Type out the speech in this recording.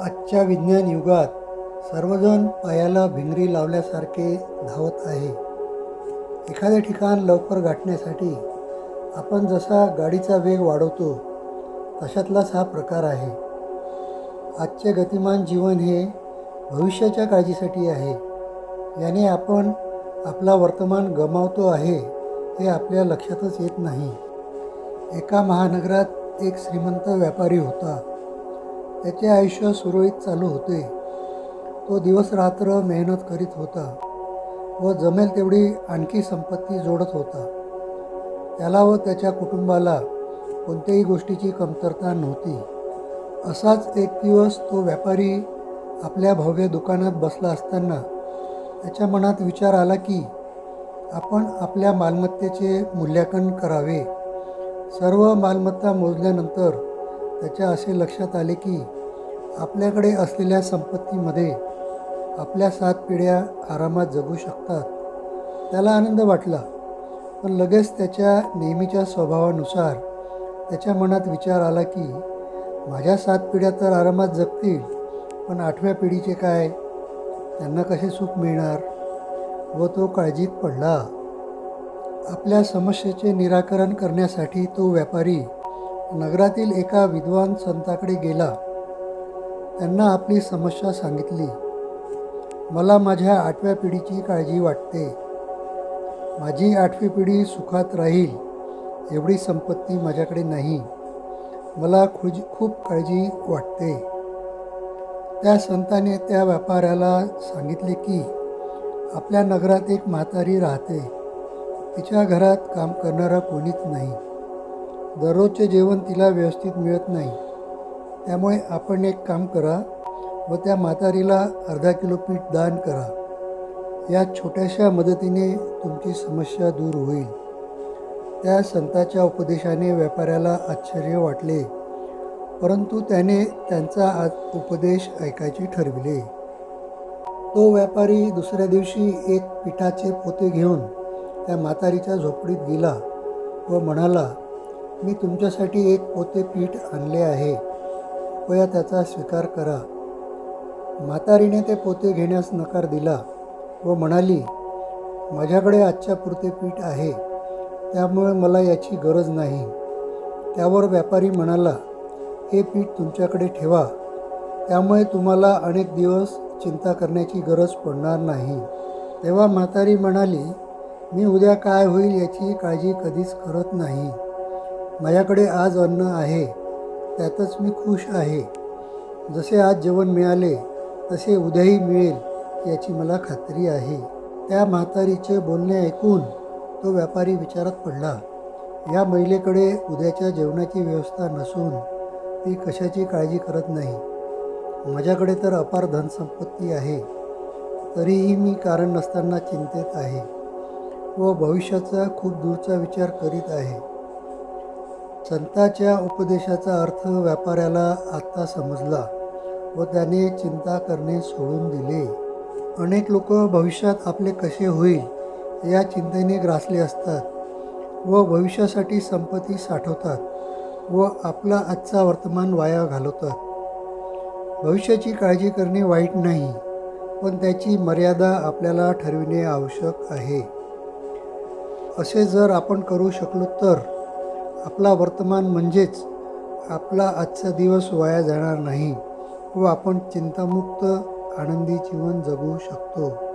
आजच्या विज्ञान युगात सर्वजण पायाला भिंगरी लावल्यासारखे धावत आहे. एखादे ठिकाण लवकर गाठण्यासाठी आपण जसा गाडीचा वेग वाढवतो तशातलाच हा प्रकार आहे. आजचे गतिमान जीवन हे भविष्याच्या काळजीसाठी आहे. याने आपण आपला वर्तमान गमावतो आहे हे आपल्या लक्षातच येत नाही. एका महानगरात एक श्रीमंत व्यापारी होता. त्याचे आयुष्य सुरळीत चालू होते. तो दिवस रात्र मेहनत करीत होता व जमेल तेवढी आणखी संपत्ती जोडत होता. त्याला व त्याच्या कुटुंबाला कोणत्याही गोष्टीची कमतरता नव्हती. असाच एक दिवस तो व्यापारी आपल्या भव्य दुकानात बसला असताना त्याच्या मनात विचार आला की आपण आपल्या मालमत्तेचे मूल्यांकन करावे. सर्व मालमत्ता मोजल्यानंतर त्याच्या असे लक्षात आले की आपल्याकडे असलेल्या संपत्तीमध्ये आपल्या सात पिढ्या आरामात जगू शकतात. त्याला आनंद वाटला पण लगेच त्याच्या नेहमीच्या स्वभावानुसार त्याच्या मनात विचार आला की माझ्या सात पिढ्या तर आरामात जगतील पण आठव्या पिढीचे काय? त्यांना कसे सुख मिळणार? व तो काळजीत पडला. आपल्या समस्येचे निराकरण करण्यासाठी तो व्यापारी नगरातील एका विद्वान संताकडे गेला. त्यांना आपली समस्या सांगितली. मला माझ्या आठव्या पिढीची काळजी वाटते. माझी आठवी पिढी सुखात राहील एवढी संपत्ती माझ्याकडे नाही. मला खुज खूप काळजी वाटते. त्या संताने त्या व्यापाऱ्याला सांगितले की आपल्या नगरात एक म्हातारी राहते. तिच्या घरात काम करणारा कोणीच नाही. दररोजचे जेवण तिला व्यवस्थित मिळत नाही. त्यामुळे आपण एक काम करा व त्या म्हातारीला अर्धा किलो पीठ दान करा. या छोट्याशा मदतीने तुमची समस्या दूर होईल. त्या संताच्या उपदेशाने व्यापाऱ्याला आश्चर्य वाटले परंतु त्याने त्यांचा आज उपदेश ऐकायचे ठरविले. तो व्यापारी दुसऱ्या दिवशी एक पिठाचे पोते घेऊन त्या म्हातारीच्या झोपडीत गेला व म्हणाला मी तुमच्यासाठी एक पोते पीठ आणले आहे. कृपया त्याचा स्वीकार करा. म्हातारीने ते पोते घेण्यास नकार दिला व म्हणाली माझ्याकडे आजच्या पुरते पीठ आहे. त्यामुळे मला याची गरज नाही. त्यावर व्यापारी म्हणाला हे पीठ तुमच्याकडे ठेवा. त्यामुळे तुम्हाला अनेक दिवस चिंता करण्याची गरज पडणार नाही. तेव्हा म्हातारी म्हणाली मी उद्या काय होईल याची काळजी कधीच करत नाही. माझ्याकडे आज अन्न आहे त्यातच मी खुश आहे. जसे आज जेवण मिळाले तसे उद्याही मिळेल याची मला खात्री आहे. त्या म्हातारीचे बोलणे ऐकून तो व्यापारी विचारात पडला. या महिलेकडे उद्याच्या जेवणाची व्यवस्था नसून ती कशाची काळजी करत नाही. माझ्याकडे तर अपार धनसंपत्ती आहे तरीही मी कारण नसताना चिंतेत आहे व भविष्याचा खूप दूरचा विचार करीत आहे. संताच्या उपदेशाचा अर्थ व्यापाऱ्याला आत्ता समजला व त्याने चिंता करणे सोडून दिले. अनेक लोक भविष्यात आपले कसे होईल या चिंतेने ग्रासले असतात व भविष्यासाठी संपत्ती साठवतात व आपला आजचा वर्तमान वाया घालवतात. भविष्याची काळजी करणे वाईट नाही पण त्याची मर्यादा आपल्याला ठरविणे आवश्यक आहे. असे जर आपण करू शकलो तर आपला वर्तमान म्हणजेच आपला आजचा दिवस वाया जाणार नाही व आपण चिंतामुक्त आनंदी जीवन जगू शकतो.